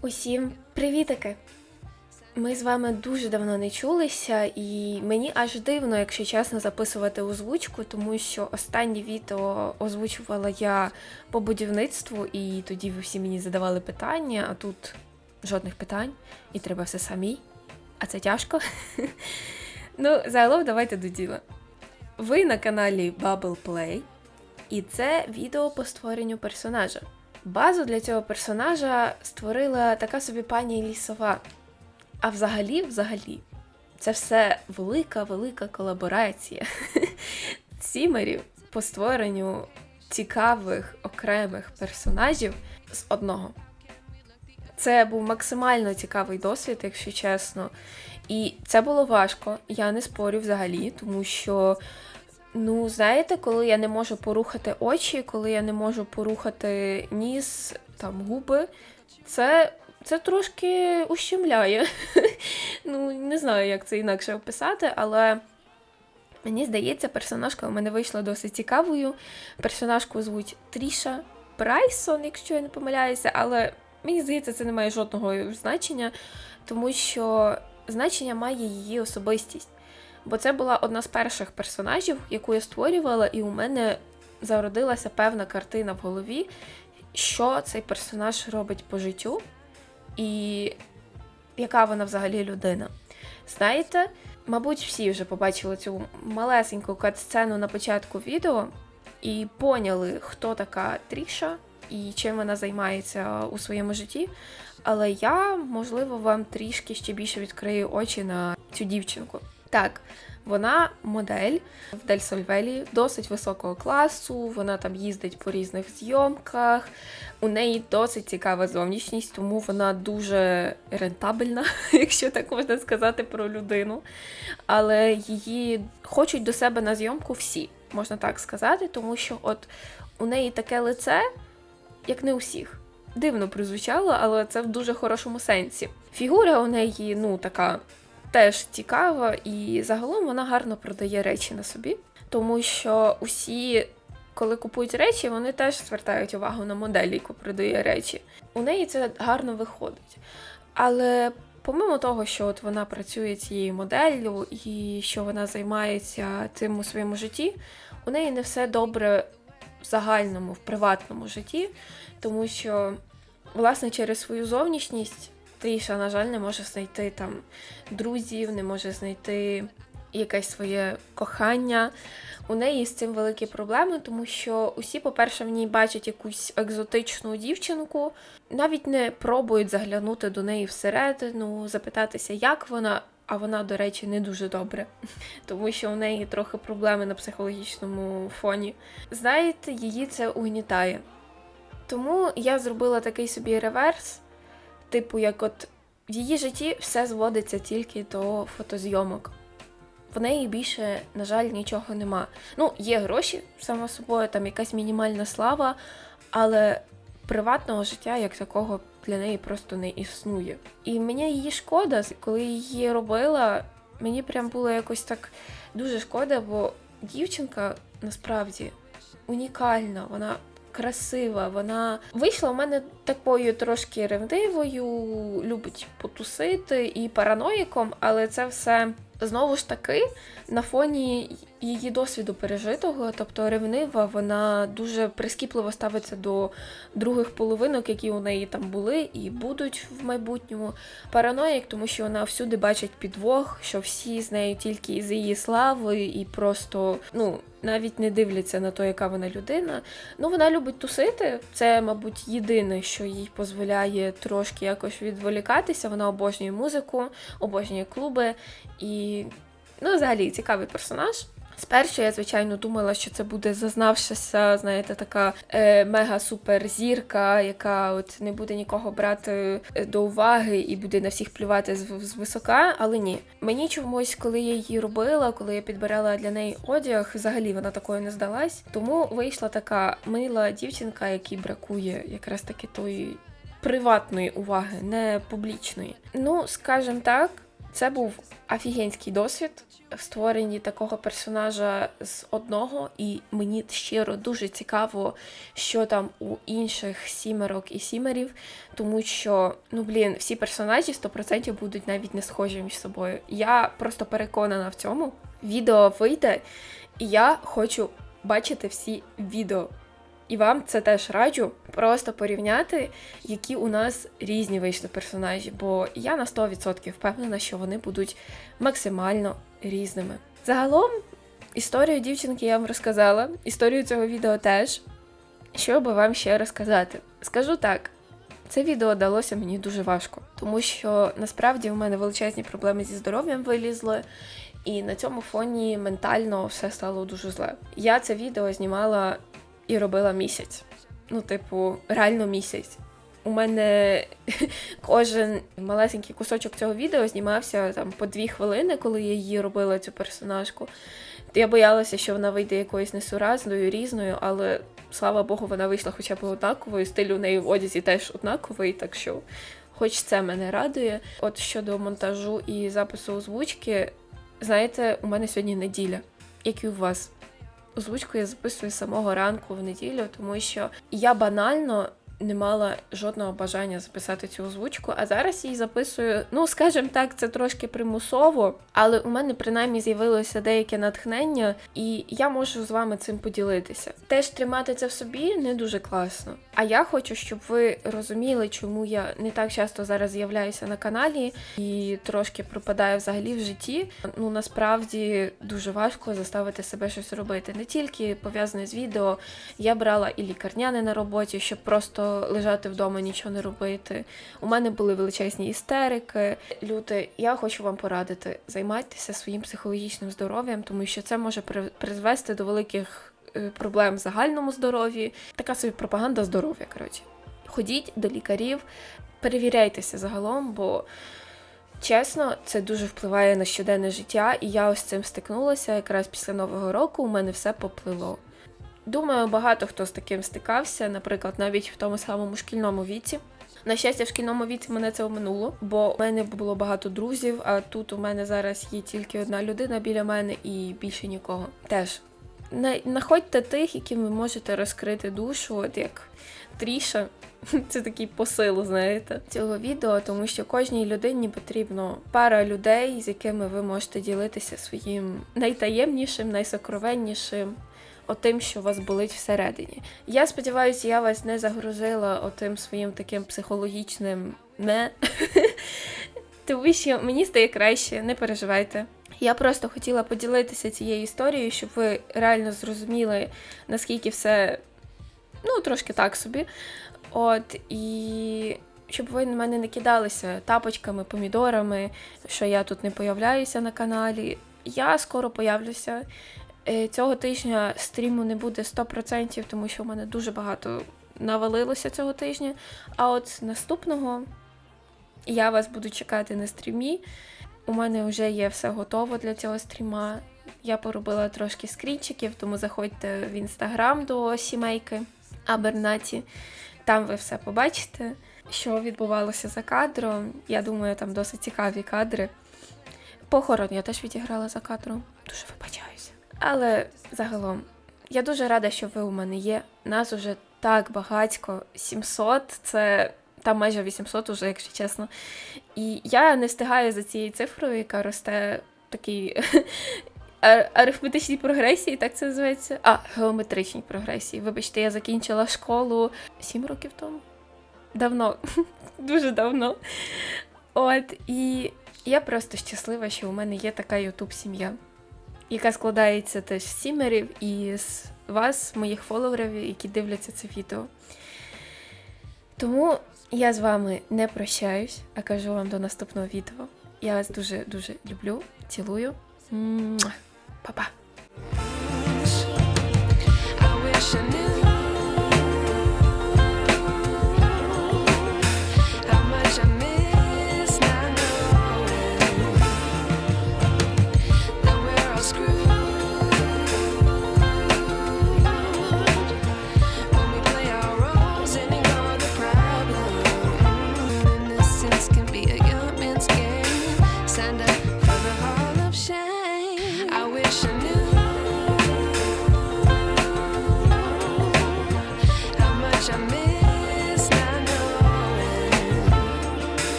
Усім привітики! Ми з вами дуже давно не чулися, і мені аж дивно, якщо чесно, записувати озвучку, тому що останнє відео озвучувала я по будівництву, і тоді ви всі мені задавали питання, а тут жодних питань, і треба все самій. А це тяжко. Ну, загалом давайте до діла. Ви на каналі Bubble Play, і це відео по створенню персонажа. Базу для цього персонажа створила така собі пані лісова. А взагалі, взагалі, це все велика, велика колаборація сімерів по створенню цікавих окремих персонажів з одного. Це був максимально цікавий досвід, якщо чесно. І це було важко, я не спорю взагалі, тому що, ну, знаєте, коли я не можу порухати очі, коли я не можу порухати ніс, там губи, це, це трошки ущемляє. ну, не знаю, як це інакше описати, але. Мені здається, персонажка у мене вийшла досить цікавою. Персонажку звуть Тріша Прайсон, якщо я не помиляюся, але мені здається, це не має жодного значення, тому що значення має її особистість. Бо це була одна з перших персонажів, яку я створювала, і у мене зародилася певна картина в голові, що цей персонаж робить по життю, і яка вона взагалі людина. Знаєте, мабуть, всі вже побачили цю малесеньку кат-сцену на початку відео і поняли, хто така Тріша і чим вона займається у своєму житті. Але я, можливо, вам трішки ще більше відкрию очі на цю дівчинку. Так, вона модель в Дель Сольвелі досить високого класу, вона там їздить по різних зйомках. У неї досить цікава зовнішність, тому вона дуже рентабельна, якщо так можна сказати про людину. Але її хочуть до себе на зйомку всі, можна так сказати, тому що от у неї таке лице, як не у всіх. Дивно прозвучало, але це в дуже хорошому сенсі. Фігура у неї, ну, така теж цікава, і загалом вона гарно продає речі на собі, тому що усі, коли купують речі, вони теж звертають увагу на модель, яку продає речі. У неї це гарно виходить. Але помимо того, що от вона працює цією моделлю і що вона займається цим у своєму житті, у неї не все добре загальному, в приватному житті, тому що, власне, через свою зовнішність Тріша, на жаль, не може знайти там друзів, не може знайти якесь своє кохання. У неї з цим великі проблеми, тому що усі, по-перше, в ній бачать якусь екзотичну дівчинку, навіть не пробують заглянути до неї всередину, запитатися, як вона. А вона, до речі, не дуже добре, тому що у неї трохи проблеми на психологічному фоні. Знаєте, її це угнітає. Тому я зробила такий собі реверс, типу, як от в її житті все зводиться тільки до фотозйомок. В неї більше, на жаль, нічого нема. Ну, є гроші, само собою, там якась мінімальна слава, але приватного життя як такого для неї просто не існує. І мені її шкода, коли її робила, мені прям було якось так дуже шкода, бо дівчинка насправді унікальна, вона красива, вона вийшла в мене такою трошки ревнивою, любить потусити і параноїком, але це все знову ж таки на фоні її досвіду пережитого, тобто ревнива, вона дуже прискіпливо ставиться до других половинок, які у неї там були і будуть в майбутньому. Параноїк, тому що вона всюди бачить підвох, що всі з нею тільки з її слави, і просто ну. Навіть не дивляться на те, яка вона людина. Ну, вона любить тусити. Це, мабуть, єдине, що їй дозволяє трошки якось відволікатися. Вона обожнює музику, обожнює клуби і, ну, взагалі, цікавий персонаж. Спершу я, звичайно, думала, що це буде зазнавшася, знаєте, така е, мега-супер зірка, яка от не буде нікого брати е, до уваги і буде на всіх плювати з, з висока, але ні. Мені чомусь, коли я її робила, коли я підбирала для неї одяг, взагалі вона такою не здалась. Тому вийшла така мила дівчинка, якій бракує якраз таки тої приватної уваги, не публічної. Ну, скажімо так, це був офігенський досвід в створенні такого персонажа з одного, і мені щиро дуже цікаво, що там у інших сімерок і сімерів, тому що, ну блін, всі персонажі 100% будуть навіть не схожі між собою. Я просто переконана в цьому. Відео вийде, і я хочу бачити всі відео. І вам це теж раджу просто порівняти, які у нас різні вийшли персонажі, бо я на 100% впевнена, що вони будуть максимально різними. Загалом, історію дівчинки я вам розказала, історію цього відео теж. Що би вам ще розказати? Скажу так. Це відео далося мені дуже важко, тому що насправді у мене величезні проблеми зі здоров'ям вилізли, і на цьому фоні ментально все стало дуже зле. Я це відео знімала і робила місяць. Ну, типу, реально місяць. У мене кожен малесенький кусочок цього відео знімався там по дві хвилини, коли я її робила, цю персонажку. Я боялася, що вона вийде якоюсь несуразною, різною, але слава Богу, вона вийшла хоча б однаковою. Стиль у неї в одязі теж однаковий, так що, хоч це мене радує. От щодо монтажу і запису озвучки, знаєте, у мене сьогодні неділя, як і у вас. Озвучку я записую самого ранку в неділю, тому що я банально не мала жодного бажання записати цю озвучку, а зараз її записую. Ну, скажімо так, це трошки примусово, але у мене принаймні з'явилося деяке натхнення, і я можу з вами цим поділитися. Теж тримати це в собі не дуже класно. А я хочу, щоб ви розуміли, чому я не так часто зараз з'являюся на каналі і трошки пропадаю взагалі в житті. Ну насправді дуже важко заставити себе щось робити. Не тільки пов'язане з відео, я брала і лікарняне на роботі, щоб просто лежати вдома, нічого не робити. У мене були величезні істерики. Люди, я хочу вам порадити, займайтеся своїм психологічним здоров'ям, тому що це може при- призвести до великих е, проблем в загальному здоров'ї. Така собі пропаганда здоров'я. Коротше, ходіть до лікарів, перевіряйтеся загалом, бо. Чесно, це дуже впливає на щоденне життя, і я ось цим стикнулася якраз після Нового року. У мене все поплило. Думаю, багато хто з таким стикався, наприклад, навіть в тому самому шкільному віці. На щастя, в шкільному віці мене це оминуло, бо в мене було багато друзів, а тут у мене зараз є тільки одна людина біля мене і більше нікого. Теж на- знаходьте тих, яким ви можете розкрити душу, от як Тріша. Це такий посил, знаєте, цього відео, тому що кожній людині потрібно пара людей, з якими ви можете ділитися своїм найтаємнішим, найсокровеннішим, отим, що вас болить всередині. Я сподіваюся, я вас не загрузила отим своїм таким психологічним не. Тому що мені стає краще, не переживайте. Я просто хотіла поділитися цією історією, щоб ви реально зрозуміли, наскільки все ну, трошки так собі. От і щоб ви на мене не кидалися тапочками, помідорами, що я тут не появляюся на каналі. Я скоро появлюся. Е, Цього тижня стріму не буде 100%, тому що в мене дуже багато навалилося цього тижня. А от наступного я вас буду чекати на стрімі. У мене вже є все готово для цього стріма. Я поробила трошки скрінчиків, тому заходьте в інстаграм до сімейки Абернаті. Там ви все побачите, що відбувалося за кадром. Я думаю, там досить цікаві кадри. Похорон я теж відіграла за кадром. Дуже вибачаюся. Але загалом, я дуже рада, що ви у мене є. Нас уже так багатько. 700 це там майже 800 уже, якщо чесно. І я не встигаю за цією цифрою, яка росте в такій арифметичній прогресії, так це називається. А, геометричній прогресії. Вибачте, я закінчила школу 7 років тому. Давно, дуже давно. От, і я просто щаслива, що у мене є така ютуб-сім'я, яка складається теж з сімерів і з вас, моїх фоловерів, які дивляться це відео. Тому я з вами не прощаюсь, а кажу вам до наступного відео. Я вас дуже-дуже люблю, цілую. Па-па! I wish I knew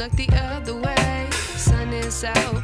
look the other way. Sun is out,